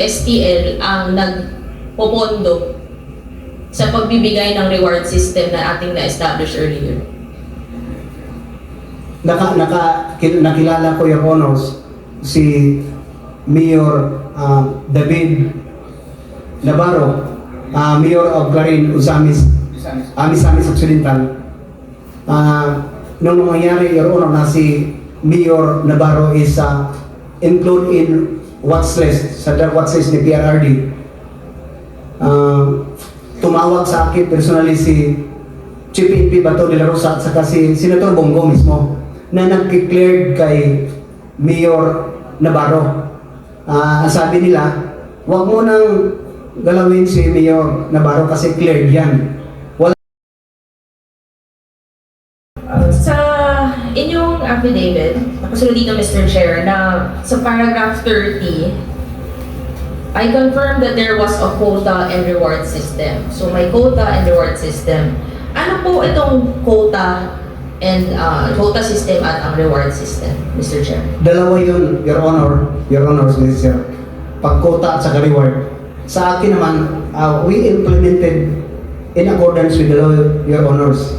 STL ang nagpopondo sa pagbibigay ng reward system na ating na-establish earlier? Naka, naka, kil- nakilala ko your honors si Mayor ah, David Navarro, ah, Mayor of Clarin, Usamis, uh, Misamis Occidental. Ah, nung nangyari your honor na si Mayor Navarro is ah, include in watch list, sa watch list ni PRRD. Ah, tumawag sa akin personally si Chief NP Bato de la Rosa at saka si Senator Bongo mismo na nag-declared kay Mayor Navarro. Ang sabi nila, wag mo nang galawin si Mayor Navarro kasi cleared yan. Wala Sa inyong affidavit, nakasunod dito Mr. Chair, na sa paragraph 30, I confirm that there was a quota and reward system. So may quota and reward system. Ano po itong quota and uh, quota system at ang reward system, Mr. Chair? dalawa yun, Your Honor, Your Honor, Mr. Pagkota at saka reward. Sa akin naman, ah, we implemented in accordance with the law, Your Honors.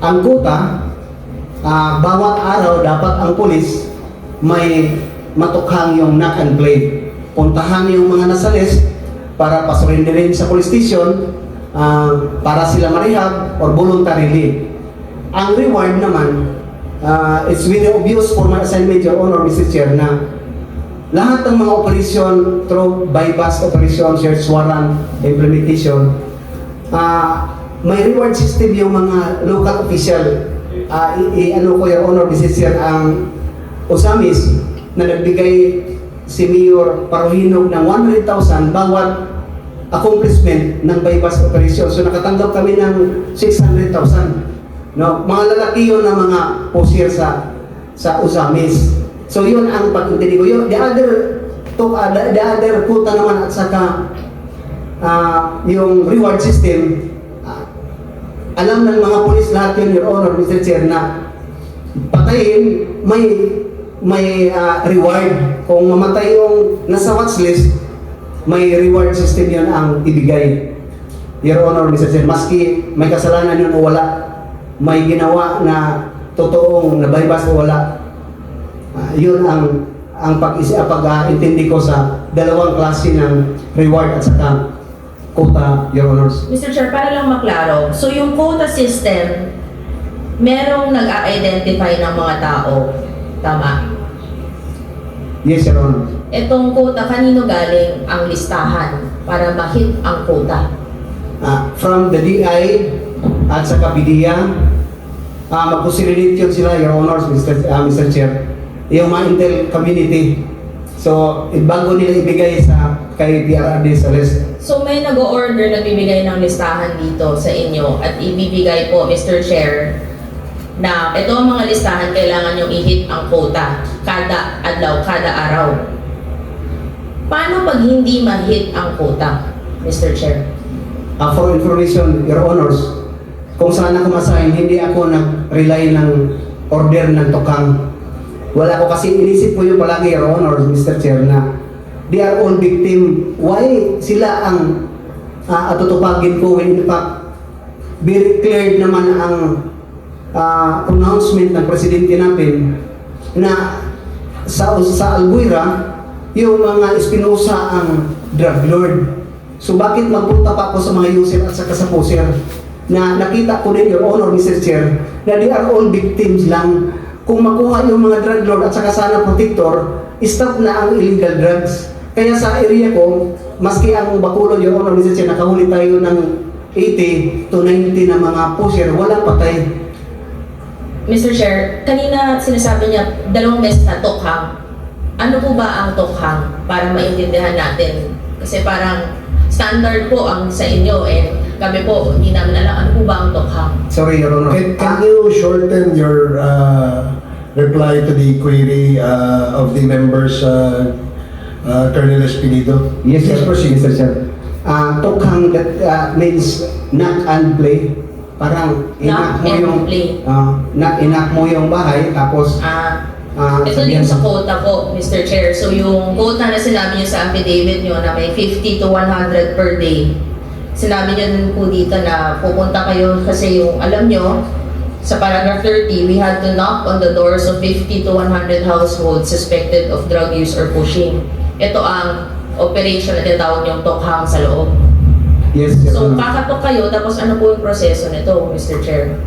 Ang quota, ah, bawat araw dapat ang pulis may matukhang yung knock and play. Puntahan yung mga nasa list para pasurindirin sa police station ah, para sila marehab or voluntarily. Ang reward naman, uh, it's really obvious for my assignment, Your Honor, Mr. Chair, na lahat ng mga operasyon through bypass operation, search warrant, implementation, ah may reward system yung mga local official. Ah, i- i- ano ko, Your Honor, Mr. Chair, ang Osamis na nagbigay si Mayor Paruhinog ng 100,000 bawat accomplishment ng bypass operation. So nakatanggap kami ng 600,000. No, mga lalaki yun na mga posir sa sa Usamis. So yun ang pag-intindi ko. Yun, the other to, uh, the, the other kuta naman at saka ah, yung reward system ah, alam ng mga polis lahat yun, Your Honor, Mr. Chair, na patayin, may may ah, reward. Kung mamatay yung nasa watch list, may reward system yun ang ibigay. Your Honor, Mr. Chair, maski may kasalanan yun o wala, may ginawa na totoong nabaybas o wala, ah, yun ang ang pag-intindi ko sa dalawang klase ng reward at saka quota, Your Honors. Mr. Chair, para lang maklaro, so yung quota system, merong nag-a-identify ng mga tao. Tama? Yes, Your Honor. Itong quota, kanino galing ang listahan para ma-hit ang quota? Ah, from the DI at sa PDEA, uh, magposirilate yun sila, Your Honors, Mr. ah, Mr. Chair, yung mga Intel community. So, bago nila ibigay sa kay PRRD sa list, So may nag-order nagbibigay ng listahan dito sa inyo at ibibigay po, Mr. Chair, na ito ang mga listahan kailangan yung i-hit ang quota kada adlaw, kada araw. Paano pag hindi ma-hit ang quota, Mr. Chair? Ah, for information, Your Honors, kung saan ako masahin, hindi ako nag-rely ng order ng tukang. Wala ko kasi inisip ko yung palagi, Your Honors, Mr. Chair, na they are all victim. Why sila ang uh, atutupagin ko when in fact, very clear naman ang ah, pronouncement ng presidente natin na sa, sa Albuera, yung mga Espinosa ang drug lord. So bakit magpunta pa ako sa mga user at sa poser na nakita ko din, Your Honor, Mr. Chair, na they are all victims lang. Kung makuha yung mga drug lord at saka sana protector, stop na ang illegal drugs. Kaya sa area ko, maski ang Bacolod, Your Honor, Mr. Chair, nakahuli tayo ng 80 to 90 na mga poser, walang patay. Mr. Chair, kanina sinasabi niya dalawang beses na tokhang. Ano po ba ang tokhang para maintindihan natin? Kasi parang standard po ang sa inyo eh. Kami po, hindi namin alam ano po ba ang tokhang. Sorry, Your Honor. Can, can you shorten your uh, reply to the query uh, of the members, uh, uh, Colonel Espinido? Yes, yes, proceed, Mr. Chair. Uh, tokhang that uh, means knock and play. Parang inak mo yung uh, knock, inak mo yung bahay tapos Ah, ah, Ito yung sa quota po, Mr. Chair. So yung quota na sinabi niyo sa affidavit niyo na may 50 to 100 per day. Sinabi niyo din po dito na pupunta kayo kasi yung alam niyo sa paragraph 30, we had to knock on the doors of 50 to 100 households suspected of drug use or pushing. Ito ang operation na tinatawag niyong tokhang sa loob. Yes, Your So, Honor. kakatok kayo, tapos ano po yung proseso nito, Mr. Chair?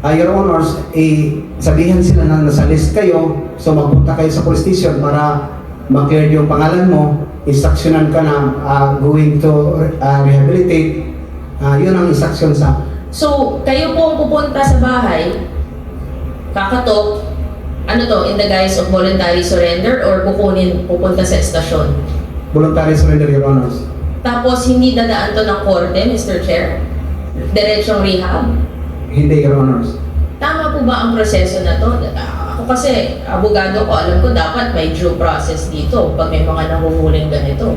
Ah, Your Honors, eh, sabihan sila na nasa list kayo, so magpunta kayo sa police station para ma-clear yung pangalan mo, instructionan ka na ah, going to ah, rehabilitate. Ah, yun ang instruction sa So, kayo po ang pupunta sa bahay, kakatok, ano to, in the guise of voluntary surrender or kukunin, pupunta sa estasyon. voluntary surrender, Your Honors. Tapos, hindi dadaan to ng korte, Mr. Chair. Diretsyong rehab. Hindi, Your Honors. Tama po ba ang proseso na to? Ako kasi, abogado ko, alam ko dapat may due process dito pag may mga nahuhuling ganito.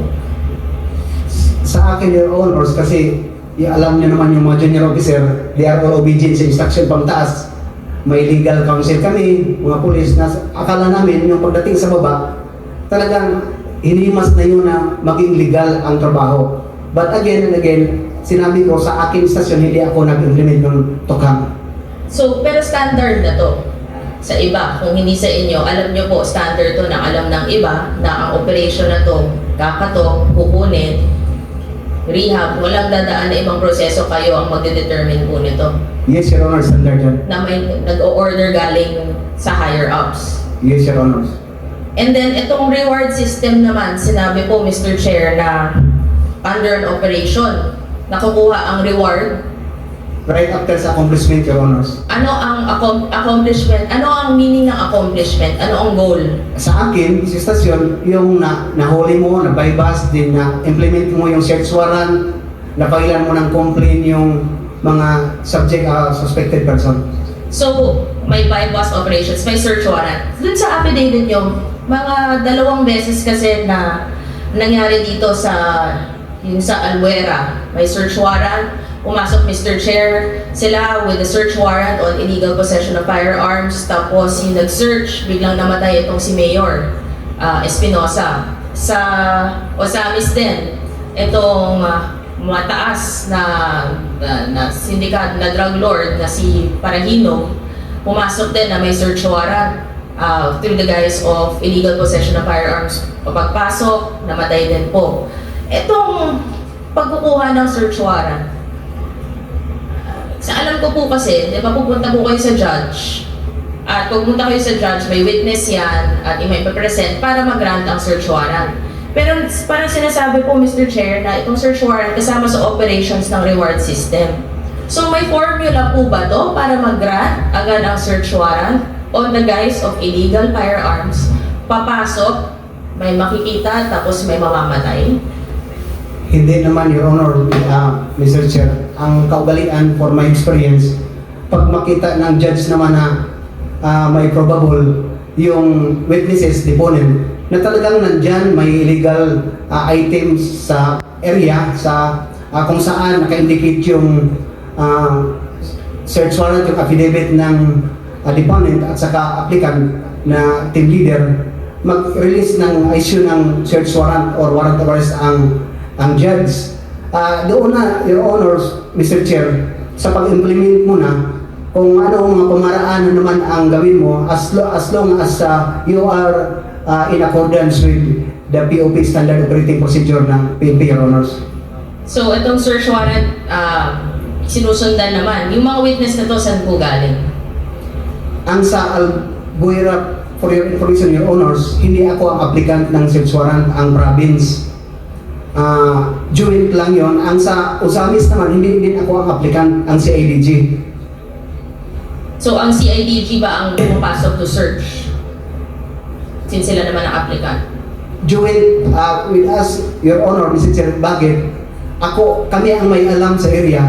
Sa akin, Your Honors, kasi y- alam niyo naman yung mga junior officer, they are all obedient sa instruction pang taas. May legal counsel kami, mga pulis, na akala namin yung pagdating sa baba, talagang hinimas na yun na maging legal ang trabaho. But again and again, sinabi ko sa akin stasyon, hindi ako nag-implement ng tokang. So, pero standard na to sa iba. Kung hindi sa inyo, alam nyo po, standard to na alam ng iba na ang operation na to, kakato, kukunin, rehab, walang dadaan na ibang proseso kayo ang magdedetermine po nito. Yes, Your Honor, standard yan. Na may nag-o-order galing sa higher ups. Yes, Your Honors. And then, itong reward system naman, sinabi po, Mr. Chair, na under an operation, nakukuha ang reward Right after sa accomplishment, Your Honors. Ano ang accom- accomplishment? Ano ang meaning ng accomplishment? Ano ang goal? sa akin, sa stasyon, yung na, nahuli mo, na bypass, din na implement mo yung search warrant, napailan mo ng complaint yung mga subject, uh, suspected person. So, may bypass operations, may search warrant. Dun sa affidavit nyo, mga dalawang beses kasi na nangyari dito sa yung sa Alwera, may search warrant. Pumasok Mr. Chair, sila with the search warrant on illegal possession of firearms. Tapos yung nag-search, biglang namatay itong si Mayor ah, Espinosa. Sa Osamis din, itong ah, mataas na, na, na sindikat na drug lord na si Parahino, pumasok din na may search warrant uh, through the guise of illegal possession of firearms. Pagpasok, namatay din po. Itong pagkukuha ng search warrant, sa alam ko po kasi, di ba pupunta po kayo sa judge, at pag pumunta kayo sa judge, may witness yan, at may present para mag-grant ang search warrant. Pero parang sinasabi po, Mr. Chair, na itong search warrant kasama sa operations ng reward system. So may formula po ba to para mag-grant agad ang search warrant on the guise of illegal firearms? Papasok, may makikita, tapos may mamamatay? Hindi naman, Your Honor, uh, Mr. Chair, ang kaugalian for my experience, pag makita ng judge naman na ah, may probable yung witnesses, deponent, na talagang nandyan may illegal ah, items sa area, sa ah, kung saan naka-indicate yung ah, search warrant, yung affidavit ng ah, deponent at saka applicant na team leader, mag-release ng issue ng search warrant or warrant of arrest ang ang judge. Ah, doon na, Your Honors, Mr. Chair, sa pag-implement mo na, kung ano ang mga pamaraan na naman ang gawin mo, as, lo, as long as ah, you are ah, in accordance with the POP Standard Operating Procedure ng PNP, Your Honors. So, itong search warrant, ah, sinusundan naman. Yung mga witness na to, saan po galing? Ang sa Albuera, for your information, Your Honors, hindi ako ang applicant ng warrant, ang province. Ah, joint lang yon. Ang sa Usamis naman, hindi din ako ang applicant, ang CIDG. So, ang CIDG ba ang pumapasok to search? Since sila naman ang applicant. join uh, with us, Your Honor, Mr. Chair, bakit? Ako, kami ang may alam sa area.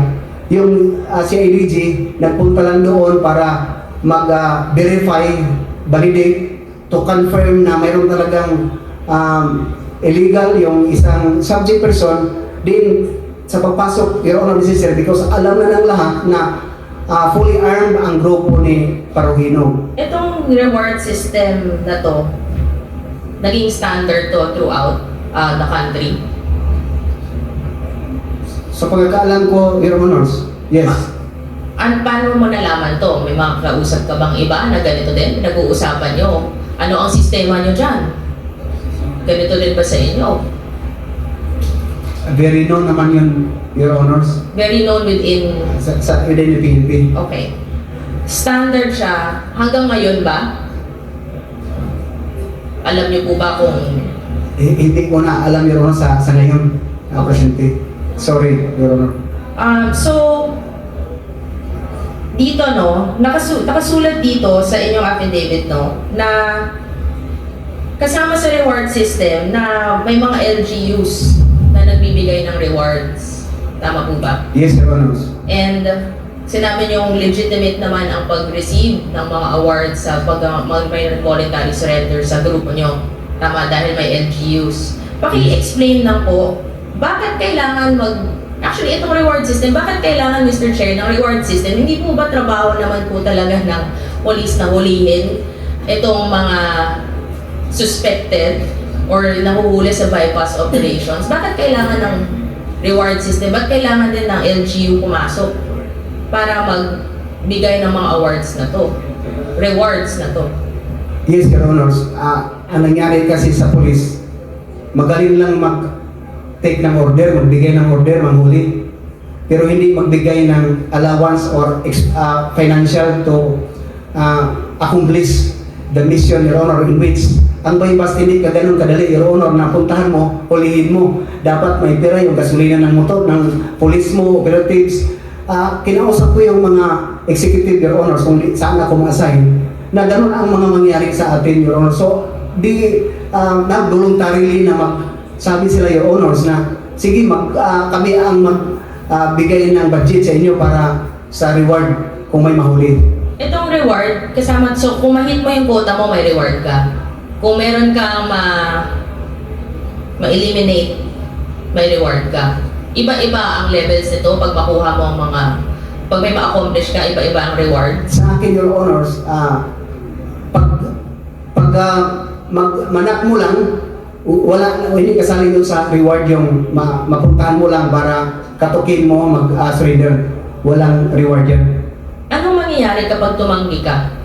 Yung uh, CIDG, nagpunta lang doon para mag-verify, validate, to confirm na mayroon talagang um, illegal yung isang subject person. Din, sa pagpasok, Your Honor, Mr. Chair, because alam na ng lahat na ah, fully armed ang grupo ni Parugino. Itong reward system na to, naging standard to throughout uh, the country. Sa pagkakaalam ko, Your Honors, yes. An paano mo nalaman to? May mga kausap ka bang iba na ganito din? Pinag-uusapan nyo? Ano ang sistema nyo dyan? Ganito din ba sa inyo? Very known naman yun, Your Honors, Very known within... sa, sa within the PNP. Okay. Standard siya. Hanggang ngayon ba? Alam niyo po ba kung... Eh, hindi ko na alam, Your Honor, sa, sa ngayon, uh, Presidente. Sorry, Your Honor. Um, so, dito no, nakasu nakasulat dito sa inyong affidavit no, na kasama sa reward system na may mga LGUs na nagbibigay ng rewards. Tama po ba? Yes, Your Honors. And sinabi niyong legitimate naman ang pag-receive ng mga awards sa pag mag may voluntary surrender sa grupo niyo. Tama, dahil may LGUs. Paki-explain lang po, bakit kailangan mag... Actually, itong reward system, bakit kailangan, Mr. Chair, ng reward system? Hindi po ba trabaho naman po talaga ng police na hulihin itong mga suspected or nahuhuli sa bypass operations? Bakit kailangan ng reward system? Ba't kailangan din ng LGU pumasok para magbigay ng mga awards na to? Rewards na to. Yes, Your Honors. Ah, ang nangyari kasi sa polis, magaling lang mag-take ng order, magbigay ng order, manghuli. Pero hindi magbigay ng allowance or ah, financial to ah, accomplish the mission, Your Honor, in which ang bypass hindi ka ganun kadali, Your Honor, na puntahan mo, hulihin mo. Dapat may pera yung gasolina ng motor, ng police mo, operatives. Ah, kinausap ko yung mga executive, Your Honor, kung saan ako ma-assign na ganun ang mga mangyari sa atin, Your Honor. So, di uh, na voluntarily na magsabi sila, Your Honors, na sige, mag, ah, kami ang magbigay ng budget sa inyo para sa reward kung may mahuli. Itong reward, kasama, so kung ma-hit mo yung quota mo, may reward ka. Kung meron kang ma, ma-eliminate, may reward ka. Iba-iba ang levels nito pag makuha mo ang mga, pag may ma-accomplish ka, iba-iba ang reward. Sa akin, Your Honors, ah, pag, pag ah, mag, manak mo lang, wala, hindi kasali doon sa reward yung ma, mapuntahan mo lang para katukin mo mag-surrender. Walang reward yan. Anong mangyayari kapag tumanggi ka?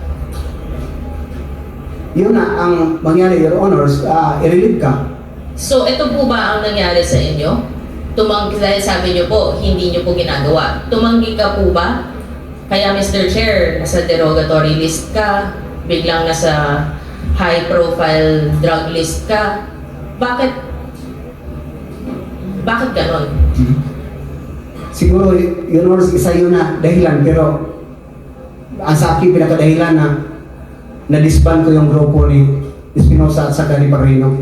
Yun na ang mangyari, Your Honors, uh, i-relieve ka. So, ito po ba ang nangyari sa inyo? Tumanggi, dahil sabi niyo po, hindi niyo po ginagawa. Tumanggi ka po ba? Kaya Mr. Chair, nasa derogatory list ka, biglang nasa high profile drug list ka. Bakit? Bakit ganon? Siguro, Your Honors, isa yun na dahilan, pero ang sa akin pinakadahilan na na-disband ko yung grupo ni Espinosa at saka ni Parrino.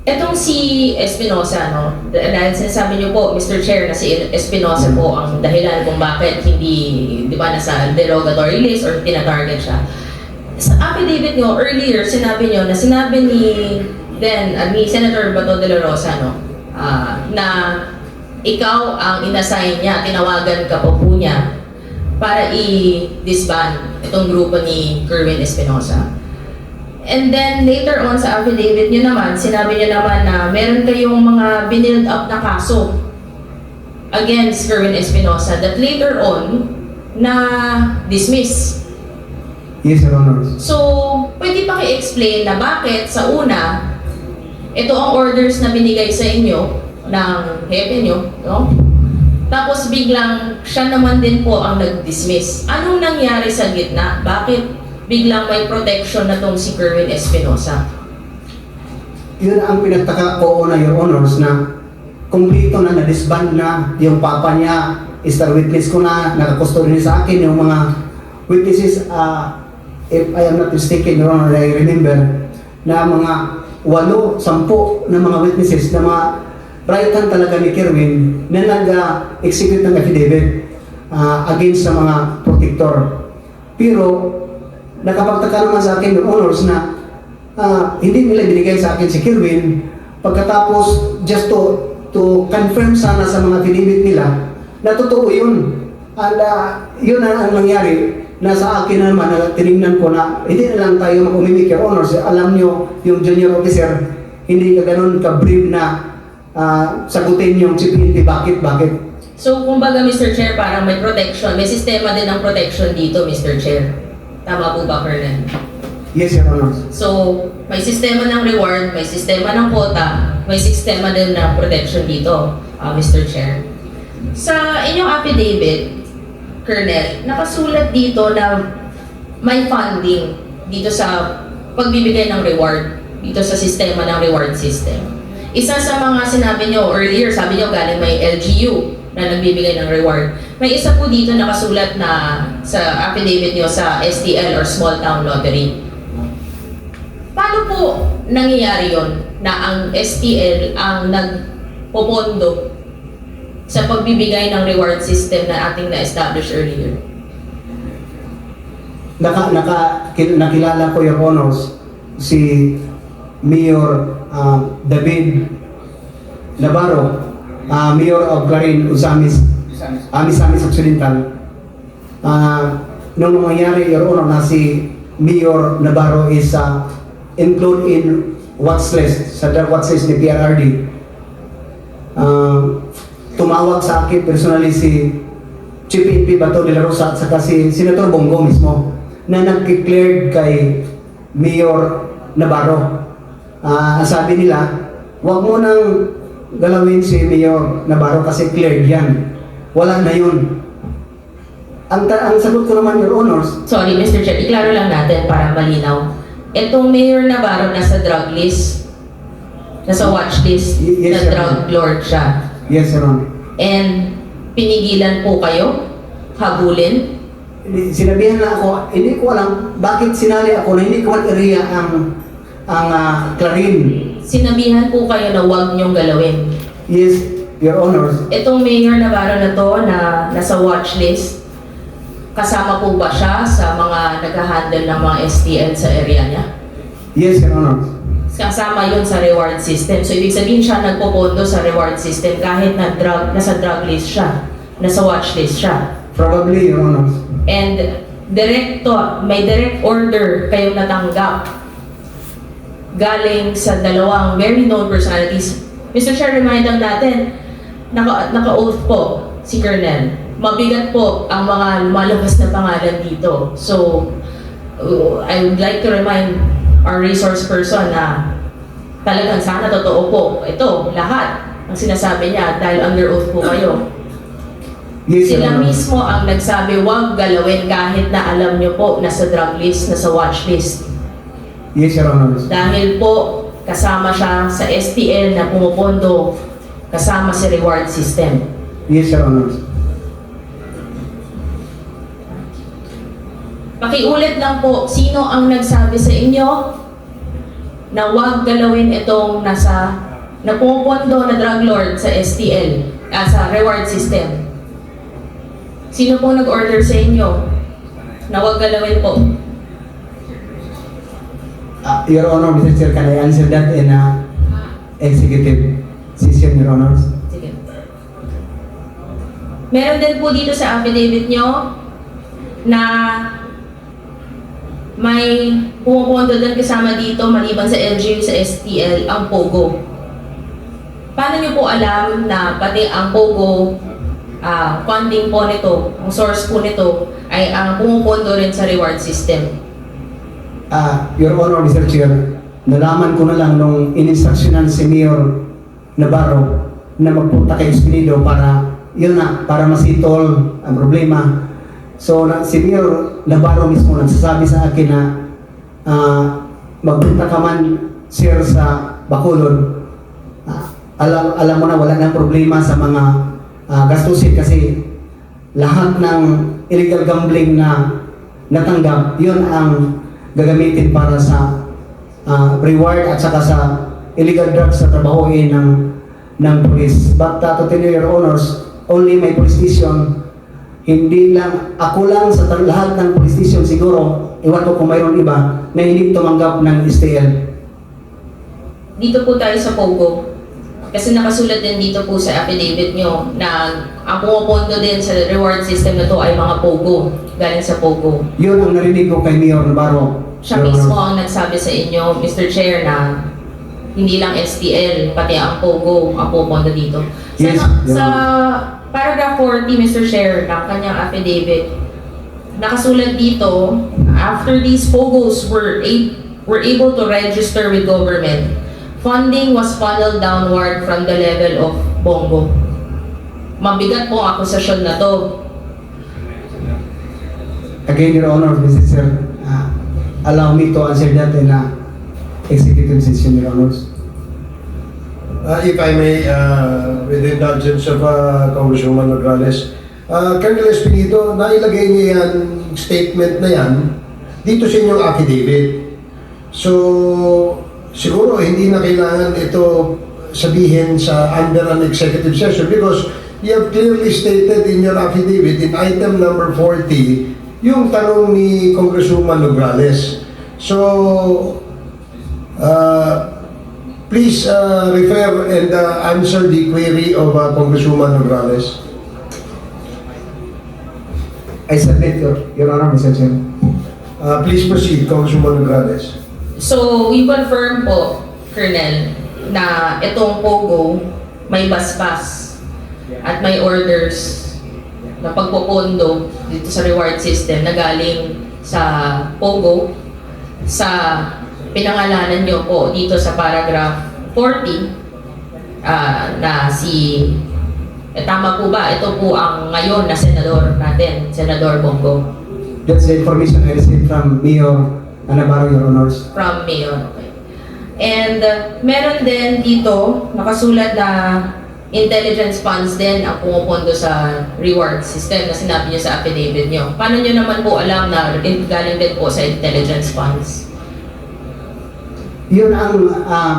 Etong si Espinosa, no? dah- Dahil sinasabi niyo po, Mr. Chair, na si Espinosa po ang dahilan kung bakit hindi, di ba, nasa derogatory list or tinatarget siya. Sa affidavit niyo, earlier, sinabi niyo na sinabi ni then uh, ni Senator Bato de la Rosa, no? ah, na ikaw ang inassign niya, tinawagan ka po po niya para i-disband itong grupo ni Kerwin Espinosa. And then later on sa affidavit nyo naman, sinabi nyo naman na meron kayong mga binild up na kaso against Kerwin Espinosa that later on na dismiss. Yes, Your Honors. So, pwede pa i-explain na bakit sa una, ito ang orders na binigay sa inyo ng hepe nyo, no? Tapos biglang siya naman din po ang nag-dismiss. Anong nangyari sa gitna? Bakit biglang may protection na tong si Kerwin Espinosa? Yun ang pinagtaka ko una, Your Honors, na kumplito na na-disband na yung papa niya, star witness ko na, nakakustody sa akin yung mga witnesses, ah, if I am not mistaken, Honor, I remember, na mga walo, sampu na mga witnesses, na mga right hand talaga ni Kerwin, na nag-execute ng affidavit ah, against sa mga protector. Pero, nakapagtaka naman sa akin, Your Honors, na ah, hindi nila binigay sa akin si Kirwin pagkatapos just to to confirm sana sa mga affidavit nila na totoo yun And uh, yun na ang nangyari. Nasa akin naman, na tinignan ko na, hindi na lang tayo mag-umimik, Your Honors. Alam nyo, yung junior officer, hindi ka ganun ka-brave na ah, sagutin yung chief. Bakit? Bakit? So, kumbaga, Mr. Chair, parang may protection. May sistema din ng protection dito, Mr. Chair. Tama po ba, Colonel? Yes, Your Honors. So, may sistema ng reward, may sistema ng quota, may sistema din ng protection dito, uh, Mr. Chair. Sa inyong affidavit, Colonel, nakasulat dito na may funding dito sa pagbibigay ng reward, dito sa sistema ng reward system. Isa sa mga sinabi nyo earlier, sabi nyo galing may LGU na nagbibigay ng reward. May isa po dito nakasulat na sa affidavit nyo sa STL or Small Town Lottery. Paano po nangyayari yon na ang STL ang nagpopondo sa pagbibigay ng reward system na ating na-establish earlier? Naka, naka, kil- nakilala ko, Your Honors, si Mayor ah, David Navarro, ah, Mayor of Clarin, Usamis, ah, Misamis Occidental. Ah, nung mangyari, Your Honor, na si Mayor Navarro is ah, included in watch list, sa watch list ni PRRD. Tumawag sa akin personally si Chief PNP Bato de la Rosa at saka si Senator Bongo mismo na nag-declared kay Mayor Navarro. Ah, ang sabi nila, wag mo nang galawin si Mayor Navarro kasi cleared yan. Wala na yun. Ang, ang sagot ko naman, Your Honors, Sorry, Mr. Chair, iklaro lang natin para malinaw. Itong Mayor Navarro nasa drug list, nasa watch list, yes, na drug lord siya. yes, Your Honor. And pinigilan po kayo, habulin, Sinabihan na ako, hindi ko alam bakit sinali ako na hindi ko area ang ang ah, Clarin. sinabihan po kayo na huwag niyong galawin. Yes, Your Honors. Itong Mayor Navarro na to na nasa watch list, kasama po ba siya sa mga nag-handle ng mga STL sa area niya? Yes, Your Honors. Kasama yun sa reward system. So, ibig sabihin siya nagpopondo sa reward system kahit na drug, nasa drug list siya, nasa watch list siya. Probably, Your Honors. And directo, may direct order kayong natanggap galing sa dalawang very known personalities. Mr. Chair, remind lang natin, naka, naka-oath po si Colonel. Mabigat po ang mga lumalabas na pangalan dito. So, uh, I would like to remind our resource person na talagang sana totoo po. Ito, lahat ang sinasabi niya dahil under oath po kayo. Yes, Sila Honors. mismo ang nagsabi, huwag galawin kahit na alam nyo po nasa drug list, nasa watch list. Yes, Your Honors. Dahil po, kasama siya sa STL na pumupondo kasama si reward system. Yes, Your Honors. Pakiulit lang po, sino ang nagsabi sa inyo na huwag galawin itong nasa na pumupondo na drug lord sa STL, ah, sa reward system? Sino po nag-order sa inyo na huwag galawin po? Uh, Your Honor, Mr. Chair, can I answer that in a executive session, Your Honors? Sige. Meron din po dito sa affidavit nyo na may pumupondo din kasama dito maliban sa LGU sa STL ang POGO. Paano nyo po alam na pati ang POGO ah, funding po nito, ang source po nito ay ang pumupondo rin sa reward system? Ah, Your Honor, Mr. Chair, nalaman ko na lang nung ininstruksyonan si Mayor Navarro na magpunta kay Espinido para, yun na, para masitol ang problema. So, na, si Mayor Navarro mismo nagsasabi sa akin na ah, magpunta ka man, sir, sa Bacolod. Ah, alam, alam mo na wala nang problema sa mga ah, gastusin kasi lahat ng illegal gambling na natanggap, yun ang gagamitin para sa ah, reward at saka sa illegal drugs sa trabahoin ng ng police. But uh, to tell you your honors, only my police hindi lang, ako lang sa lahat ng police station siguro, iwan ko kung mayroon iba, na hindi tumanggap ng STL. Dito po tayo sa POGO. Kasi nakasulat din dito po sa affidavit nyo na ang pumupondo din sa reward system na to ay mga POGO, galing sa POGO. Yun ang narinig ko kay Mayor Navarro. Siya Your mismo ang nagsabi sa inyo, Mr. Chair, na hindi lang STL, pati ang POGO ang pupunta dito. Sa, Yes, sa paragraph 40, Mr. Chair, ng kanyang affidavit, nakasulat dito, after these POGOs were, a- were able to register with government, funding was funneled downward from the level of Bongo. Mabigat po ang akusasyon na to. Again, Your Honor, Mr. Chair, uh, allow me to answer that in a executive session, Your Honors. Uh, if I may, uh, with the indulgence of uh, Congresswoman Nograles, uh, Colonel Espinito, nailagay niya yan, statement na yan, dito sa inyong affidavit. So, siguro hindi na kailangan ito sabihin sa under an executive session because you have clearly stated in your affidavit in item number 40 yung tanong ni Congresswoman Nograles. So, uh, Please uh, refer and uh, answer the query of uh, Congresswoman Nograles. I submit, Your, Your Honor, Mr. Chair. Uh, please proceed, Congresswoman Nograles. So, we confirm po, Colonel, na itong POGO may basbas at may orders na pagpopondo dito sa reward system na galing sa POGO sa pinangalanan nyo po dito sa paragraph 40 ah, na si eh, tama po ba? Ito po ang ngayon na senador natin, Senador Bongo That's the information I received from Mayor Navarro, Your Honors. from Mayor. And uh, meron din dito, nakasulat na intelligence funds din ang pumupondo sa reward system na sinabi niyo sa affidavit niyo. Paano niyo naman po alam na in- galing din po sa intelligence funds? Yun ang ah,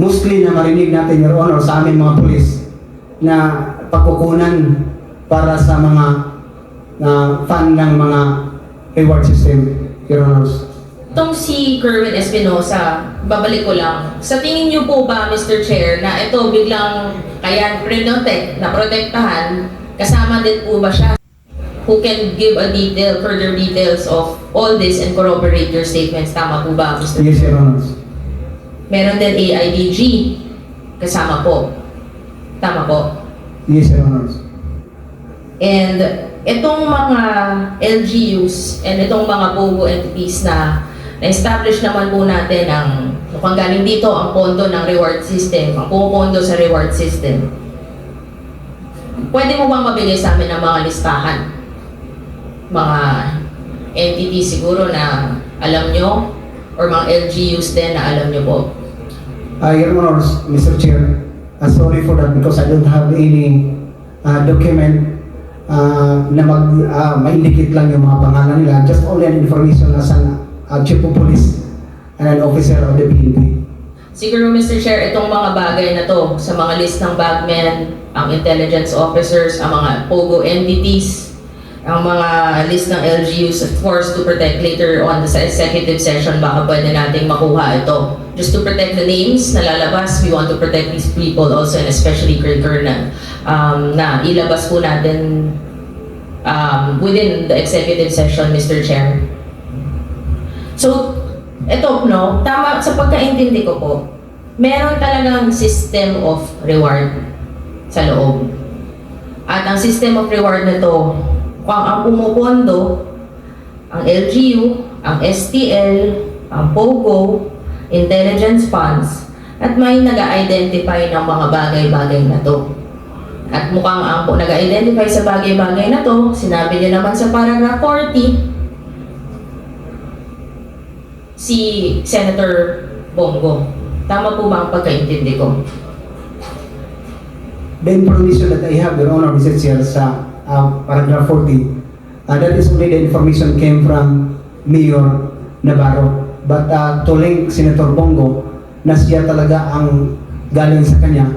mostly na marinig natin, Your Honor, sa aming mga pulis na pagkukunan para sa mga na fan ng mga reward system, Your Honors. Itong si Kerwin Espinosa, babalik ko lang. Sa tingin niyo po ba, Mr. Chair, na ito biglang kaya prenotek, na protektahan, kasama din po ba siya? Who can give a detail, further details of all this and corroborate your statements? Tama po ba, Mr. Yes, Your Honors. Meron din AIDG, kasama po. Tama po. Yes, Your Honors. And itong mga LGUs and itong mga BOGO entities na na-establish naman po natin ang mukhang galing dito ang pondo ng reward system, ang pumupondo sa reward system. Pwede mo bang mabigay sa amin ng mga listahan? Mga entities siguro na alam nyo or mga LGUs din na alam nyo po. Uh, Your Honors, Mr. Chair, uh, sorry for that because I don't have any uh, document uh, na mag, uh, ma-indicate lang yung mga pangalan nila. Just only an information as an uh, chief of police and an officer of the PNP. Siguro, Mr. Chair, itong mga bagay na to, sa mga list ng bagmen, ang intelligence officers, ang mga POGO entities, ang mga list ng LGUs forced to protect later on sa executive session, baka pwede nating makuha ito. Just to protect the names na lalabas, we want to protect these people also and especially Kurt Kernan, um, na ilabas po natin um, within the executive session, Mr. Chair. So, eto, no, tama sa pagkaintindi ko po, meron talagang system of reward sa loob. At ang system of reward na to, ang pumupondo, ang LGU, ang STL, ang POGO, intelligence funds, at may nag-identify ng mga bagay-bagay na to. At mukhang ang nag-identify sa bagay-bagay na to, sinabi niyo naman sa paragraph 40, si Senator Bongo. Tama po ba ang pagkaintindi ko? The information that I have, Your Honor, Mr. Chair, uh, paragraph 40, uh, that is only the information came from Mayor Navarro. But uh, to link Senator Bongo, na siya talaga ang galing sa kanya,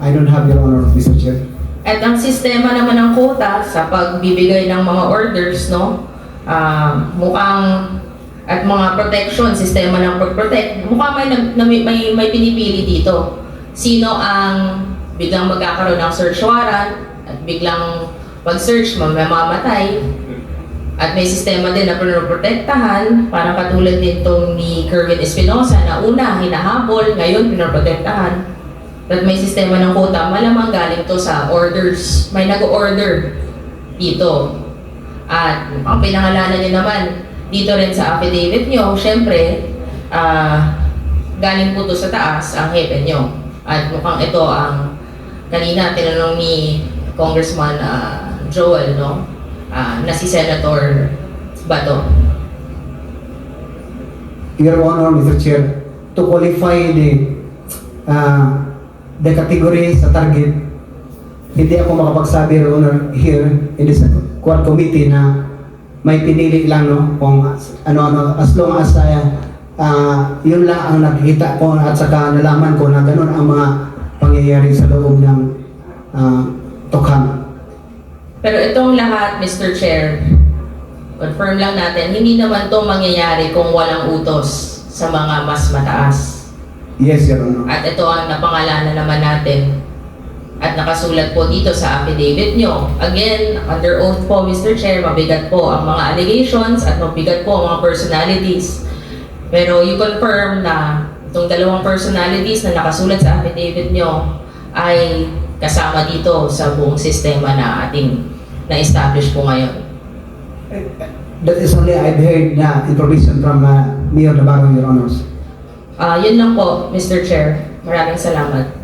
I don't have, Your Honor, Mr. Chair. At ang sistema naman ng quota sa pagbibigay ng mga orders, no? Ah, mukhang at mga protection, sistema ng pag-protect, mukhang may, may, may, may pinipili dito. sino ang biglang magkakaroon ng search warrant at biglang pag-search mamamatay at may sistema din na pinoprotektahan, parang katulad nitong ni Kerwin Espinosa na una hinahabol, ngayon pinoprotektahan. At may sistema ng quota, malamang galing to sa orders. May nag-order dito. At ang pinangalanan niyo naman dito rin sa affidavit niyo, syempre, ah, galing po to sa taas ang hepe niyo. At mukhang ito ang kanina tinanong ni Congressman ah, Joel, no? Ah, na si Senator Bato. Your Honor, Mr. Chair, to qualify the uh, the category sa target, hindi ako makapagsabi, Your Honor, here in this court committee na may pinili lang no kung ano-ano as long as uh, uh, yun lang ang nakikita ko at saka nalaman ko na ganun ang mga pangyayari sa loob ng uh, tukhan. Pero itong lahat, Mr. Chair, confirm lang natin, hindi naman to mangyayari kung walang utos sa mga mas mataas. Yes, Your Honor. At ito ang napangalanan naman natin. At nakasulat po dito sa affidavit nyo. Again, under oath po, Mr. Chair, mabigat po ang mga allegations at mabigat po ang mga personalities. Pero you confirm na itong dalawang personalities na nakasulat sa affidavit nyo ay kasama dito sa buong sistema na ating na-establish po ngayon. That is only I've heard na information from uh, Mayor Navarro, Your Honors. Ah, yun lang po, Mr. Chair. Maraming salamat.